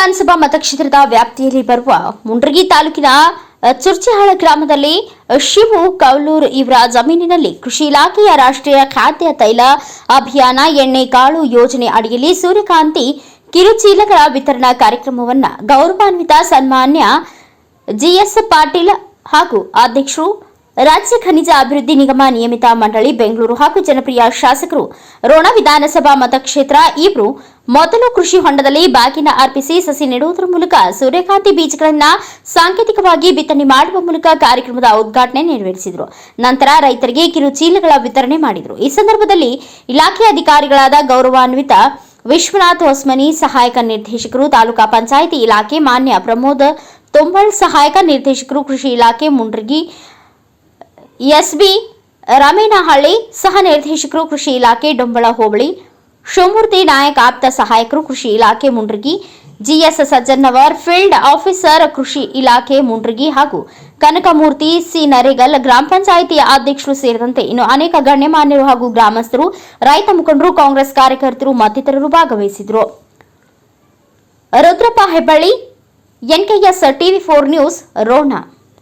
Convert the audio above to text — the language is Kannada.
ವಿಧಾನಸಭಾ ಮತಕ್ಷೇತ್ರದ ವ್ಯಾಪ್ತಿಯಲ್ಲಿ ಬರುವ ಮುಂಡ್ರಗಿ ತಾಲೂಕಿನ ಚುರ್ಚಿಹಾಳ ಗ್ರಾಮದಲ್ಲಿ ಶಿವು ಕೌಲೂರ್ ಇವರ ಜಮೀನಿನಲ್ಲಿ ಕೃಷಿ ಇಲಾಖೆಯ ರಾಷ್ಟ್ರೀಯ ಖಾದ್ಯ ತೈಲ ಅಭಿಯಾನ, ಎಣ್ಣೆ ಕಾಳು ಯೋಜನೆ ಅಡಿಯಲ್ಲಿ ಸೂರ್ಯಕಾಂತಿ, ಕಿರುಚೀಲಗಳ ವಿತರಣಾ ಕಾರ್ಯಕ್ರಮವನ್ನ ಗೌರವಾನ್ವಿತ ಸನ್ಮಾನ್ಯ ಜಿಎಸ್ ಪಾಟೀಲ್ ಹಾಗೂ ಅಧ್ಯಕ್ಷರು, ರಾಜ್ಯ ಖನಿಜ ಅಭಿವೃದ್ಧಿ ನಿಗಮ ನಿಯಮಿತ ಮಂಡಳಿ ಬೆಂಗಳೂರು ಹಾಗೂ ಜನಪ್ರಿಯ ಶಾಸಕರು, ರೋಣ ವಿಧಾನಸಭಾ ಮತಕ್ಷೇತ್ರ ಇವರು ಮೊದಲು ಕೃಷಿ ಹೊಂಡದಲ್ಲಿ ಬಾಗಿನ ಅರ್ಪಿಸಿ ಸಸಿ ನೆಡುವುದರ ಮೂಲಕ ಸೂರ್ಯಕಾಂತಿ ಬೀಜಗಳನ್ನ ಸಾಂಕೇತಿಕವಾಗಿ ಬಿತ್ತನೆ ಮಾಡುವ ಮೂಲಕ ಕಾರ್ಯಕ್ರಮದ ಉದ್ಘಾಟನೆ ನೆರವೇರಿಸಿದರು. ನಂತರ ರೈತರಿಗೆ ಕಿರುಚೀಲಗಳ ವಿತರಣೆ ಮಾಡಿದರು. ಈ ಸಂದರ್ಭದಲ್ಲಿ ಇಲಾಖೆ ಅಧಿಕಾರಿಗಳಾದ ಗೌರವಾನ್ವಿತ ವಿಶ್ವನಾಥ್ ಹೊಸ್ಮನಿ, ಸಹಾಯಕ ನಿರ್ದೇಶಕರು, ತಾಲೂಕಾ ಪಂಚಾಯಿತಿ ಇಲಾಖೆ ಮಾನ್ಯ ಪ್ರಮೋದ್ ತುಂಬಳ್, ಸಹಾಯಕ ನಿರ್ದೇಶಕರು ಕೃಷಿ ಇಲಾಖೆ ಮುಂಡ್ರಗಿ ಎಸ್ಬಿ ರಮೇನಹಳ್ಳಿ, ಸಹ ನಿರ್ದೇಶಕರು ಕೃಷಿ ಇಲಾಖೆ ಡೊಂಬಳ ಹೋಬಳಿ ಶಿವಮೂರ್ತಿ ನಾಯಕ್ ಆಪ್ತ ಸಹಾಯಕರು ಕೃಷಿ ಇಲಾಖೆ Mundargi GS Sajjannavar, field officer ಕೃಷಿ ಇಲಾಖೆ ಮುಂಡ್ರಗಿ ಹಾಗೂ ಕನಕಮೂರ್ತಿ ಸಿ ನರೇಗಲ್ ಗ್ರಾಮ ಪಂಚಾಯಿತಿಯ ಅಧ್ಯಕ್ಷರು ಸೇರಿದಂತೆ ಇನ್ನು ಅನೇಕ ಗಣ್ಯಮಾನ್ಯರು ಹಾಗೂ ಗ್ರಾಮಸ್ಥರು, ರೈತ ಮುಖಂಡರು, ಕಾಂಗ್ರೆಸ್ ಕಾರ್ಯಕರ್ತರು ಮತ್ತಿತರರು ಭಾಗವಹಿಸಿದರು. Rudrappa Hebballi, NKS TV four news, Ron.